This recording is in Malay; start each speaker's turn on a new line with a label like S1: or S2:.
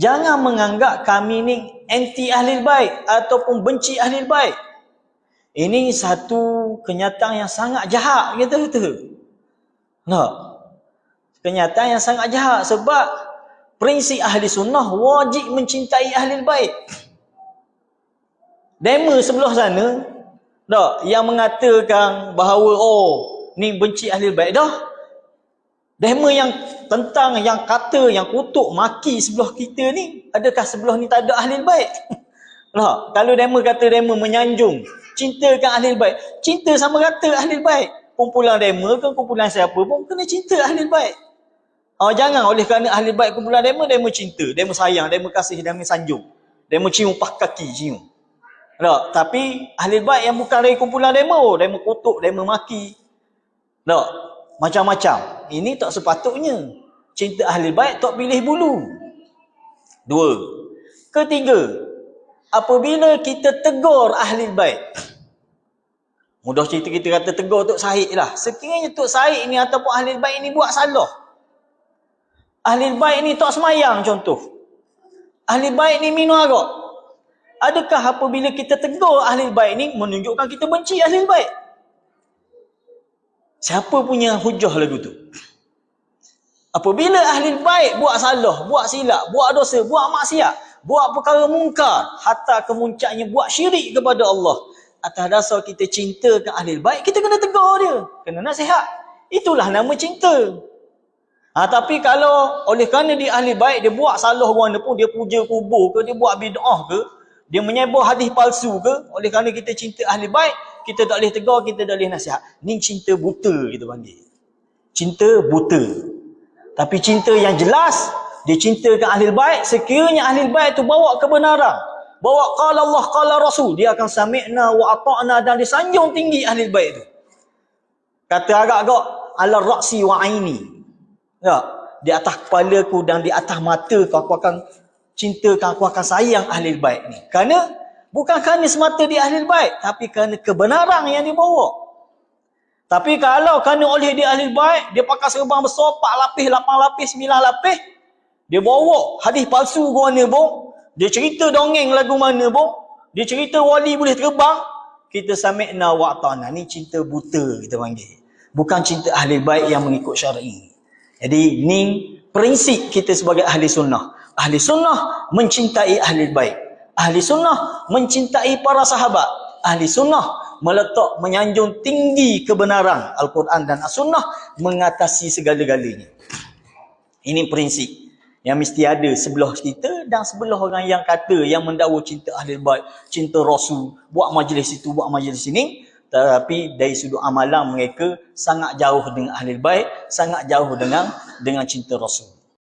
S1: Jangan menganggap kami ni anti ahli baik ataupun benci ahli baik. Ini satu kenyataan yang sangat jahat kita kata. Nak. Kenyataan yang sangat jahat sebab prinsip ahli sunnah wajib mencintai ahli baik. Demo sebelah sana tak yang mengatakan bahawa oh ni benci ahli baik dah. Demo yang tentang yang kata yang kutuk maki sebelah kita ni adakah sebelah ni tak ada ahli baik? Tak. Kalau demo kata demo menyanjung cintakan ahli baik. Cinta sama kata ahli baik. Kumpulan demo ke kumpulan siapa pun kena cinta ahli baik. Oh, jangan oleh kerana ahli baik kumpulan demo, demo cinta, demo sayang, demo kasih, demo sanjung. Demo cium pak kaki, cium. Tak, tapi ahli baik yang bukan dari kumpulan demo, demo kutuk, demo maki. Tak, macam-macam. Ini tak sepatutnya. Cinta ahli baik tak pilih bulu. Dua. Ketiga, apabila kita tegur ahli baik. Mudah cerita kita kata tegur Tok Syahid lah. Sekiranya Tok Syahid ni ataupun ahli baik ni buat salah. Ahli baik ni tak semayang contoh. Ahli baik ni minum arak. Adakah apabila kita tegur ahli baik ni menunjukkan kita benci ahli baik? Siapa punya hujah lagu tu? Apabila ahli baik buat salah, buat silap, buat dosa, buat maksiat, buat perkara mungkar, hatta kemuncaknya buat syirik kepada Allah. Atas dasar kita cintakan ahli baik, kita kena tegur dia. Kena nasihat. Itulah nama cinta. Ha, tapi kalau oleh kerana dia ahli baik, dia buat salah mana pun, dia puja kubur ke, dia buat bid'ah ke, dia menyebar hadis palsu ke oleh kerana kita cinta ahli baik kita tak boleh tegur kita tak boleh nasihat. Ni cinta buta kita panggil. Cinta buta. Tapi cinta yang jelas dia cintakan ahli baik sekiranya ahli baik tu bawa kebenaran bawa qala Allah qala Rasul dia akan sami'na wa ata'na dan disanjung tinggi ahli baik tu. Kata agak-agak ala raksi wa aini. Ya di atas kepala ku dan di atas mata ku aku akan cintakan aku akan sayang ahli baik ni. Kerana bukan kerana semata dia ahli baik, tapi kerana kebenaran yang dia bawa. Tapi kalau kerana oleh dia ahli baik, dia pakai serban besar, 4 lapis, 8 lapis, 9 lapis, dia bawa hadis palsu ke mana pun, dia cerita dongeng lagu mana pun, dia cerita wali boleh terbang, kita sami'na wa ta'na. Ni cinta buta kita panggil. Bukan cinta ahli baik yang mengikut syar'i. Jadi ni prinsip kita sebagai ahli sunnah. Ahli sunnah mencintai ahli baik. Ahli sunnah mencintai para sahabat. Ahli sunnah meletak menyanjung tinggi kebenaran Al-Quran dan As-Sunnah mengatasi segala-galanya. Ini prinsip yang mesti ada sebelah kita dan sebelah orang yang kata yang mendakwa cinta ahli baik, cinta Rasul, buat majlis itu, buat majlis ini. Tetapi dari sudut amalan mereka sangat jauh dengan ahli baik, sangat jauh dengan dengan cinta Rasul.